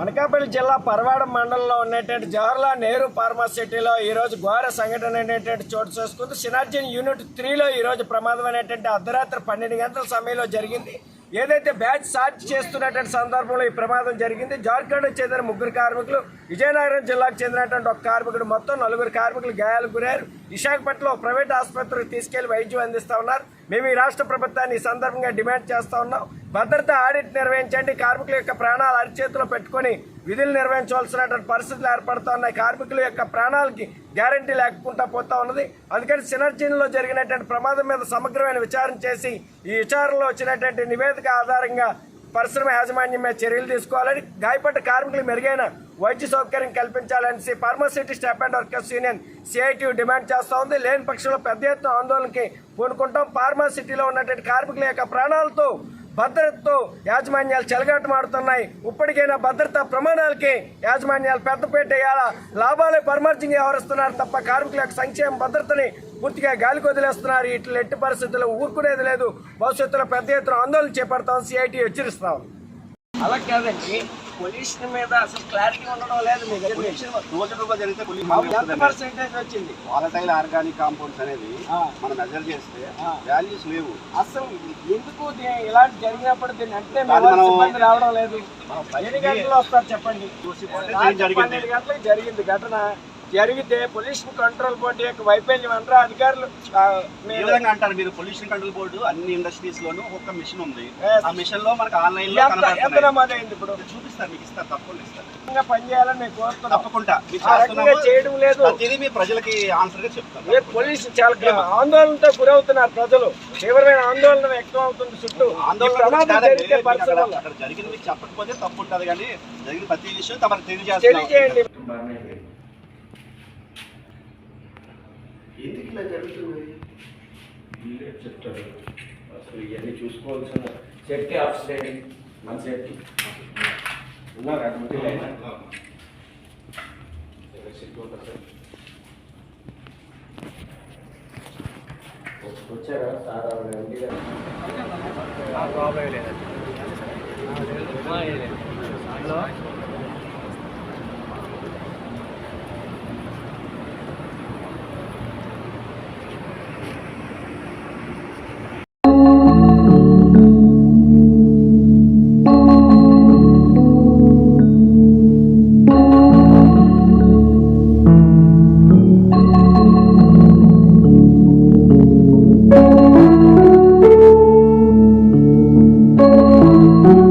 అనకాపల్లి జిల్లా పరవాడ మండలంలో ఉన్నటువంటి జవహర్లాల్ నెహ్రూ ఫార్మాసిటీలో ఈరోజు ఘోర సంఘటన అనేటువంటి చోటు చేసుకుంది. సినార్జిన్ యూనిట్ త్రీలో ఈరోజు ప్రమాదం అనేటువంటి అర్ధరాత్రి పన్నెండు గంటల సమయంలో జరిగింది. ఏదైతే బ్యాచ్ సార్జ్ చేస్తున్నటువంటి సందర్భంలో ఈ ప్రమాదం జరిగింది జార్ఖండ్ చెందిన ముగ్గురు కార్మికులు విజయనగరం జిల్లాకు చెందినటువంటి ఒక కార్మికుడు మొత్తం నలుగురు కార్మికులు గాయాలకు గురయ్యారు. విశాఖపట్నంలో ప్రైవేట్ ఆసుపత్రికి తీసుకెళ్ళి వైద్యం అందిస్తా ఉన్నారు. మేము ఈ రాష్ట్ర ప్రభుత్వాన్ని ఈ సందర్భంగా డిమాండ్ చేస్తా ఉన్నాం. భద్రత ఆడిట్ నిర్వహించండి. కార్మికుల యొక్క ప్రాణాలు అరిచేతిలో పెట్టుకొని విధులు నిర్వహించవలసినటువంటి పరిస్థితులు ఏర్పడుతున్నాయి. కార్మికుల యొక్క ప్రాణాలకి గ్యారంటీ లేకుండా పోతా ఉన్నది. అందుకని సినర్జీలో జరిగినటువంటి ప్రమాదం మీద సమగ్రమైన విచారణ చేసి ఈ విచారణలో వచ్చినటువంటి నివేదిక ఆధారంగా పరిశ్రమ యాజమాన్యం మీద చర్యలు తీసుకోవాలని గాయపడ్డ కార్మికులు మెరుగైన వైద్య సౌకర్యం కల్పించాలని pharma city staff and workers union CIT demand చేస్తూ ఉంది. లేని పక్షంలో పెద్ద ఎత్తున ఆందోళనకి పూనుకుంటాం. ఫార్మాసిటీలో ఉన్నటువంటి కార్మికుల యొక్క ప్రాణాలతో భద్రతతో యాజమాన్యాలు చెలగాటమాడుతున్నాయి ఇప్పటికైనా భద్రతా ప్రమాణాలకి యాజమాన్యాలు పెద్దపేట వేయాలా? లాభాలే పరమార్జంగా వ్యవహరిస్తున్నారు తప్ప కార్మికుల యొక్క సంక్షేమ భద్రతని పూర్తిగా గాలికి వదిలేస్తున్నారు. ఇట్లా ఎట్టి పరిస్థితుల్లో ఊరుకునేది లేదు. భవిష్యత్తులో పెద్ద ఎత్తున ఆందోళన చేపడతాం సిఐటి హెచ్చరిస్తాం అలా కాదండి. పొల్యూషన్ మీద అసలు క్లారిటీ ఉండడం లేదు మీ రోజు రోజు జరిగితే పర్సెంటేజ్ వచ్చింది? వాలటైల్ ఆర్గానిక్ కాంపౌండ్స్ అనేది. మనం మెజర్ చేస్తే. వాల్యూస్ లేవు. అసలు ఎందుకు ఇలాంటి జరిగినప్పుడు దీన్ని అంటే సిబ్బంది రావడం లేదు. ఎన్ని గంటలు వస్తారు చెప్పండి? పన్నెండు గంటలకు జరిగింది ఘటన. జరిగితే పొల్యూషన్ కంట్రోల్ బోర్డు యొక్క వైఫల్యం అంటారా అధికారులు? అంటారు మీరు పొల్యూషన్ కంట్రోల్ బోర్డు అన్ని ఇండస్ట్రీస్ లోను ఒక మిషన్ ఉంది. ఆ మిషన్లో మనకు ఆన్లైన్లో ఎంత. నమోదైంది ఇప్పుడు? చూపిస్తారు మీకు ఇస్తారు తప్పకుండా ఇస్తారు. పనిచేయాలని మేము కోరుతున్నాం. తప్పకుండా. చేయడం లేదు. ప్రతిదీ మీ ప్రజలకి ఆన్సర్గా చెప్తారు ఏ పొల్యూషన్ చాలా ఆందోళనతో గురవుతున్నారు ప్రజలు. తీవ్రమైన ఆందోళన వ్యక్తం అవుతుంది చుట్టూ. జరిగింది చెప్పకపోతే తప్పు ఉంటుంది కానీ జరిగిన ప్రతి విషయం తమకు తెలియజేస్తున్నాం. ఎందుకు ఇలా జరుగుతుంది వీళ్ళే చెప్తారు అసలు ఇవన్నీ చూసుకోవాల్సిన సేఫ్టీ ఆఫీసర్ ఏంటి మన సేఫ్టీ ఉన్నారు అటువంటి లైన్ వచ్చారా సార్ ఆవిడ ఎండి గారు ప్రాబ్లం లేదు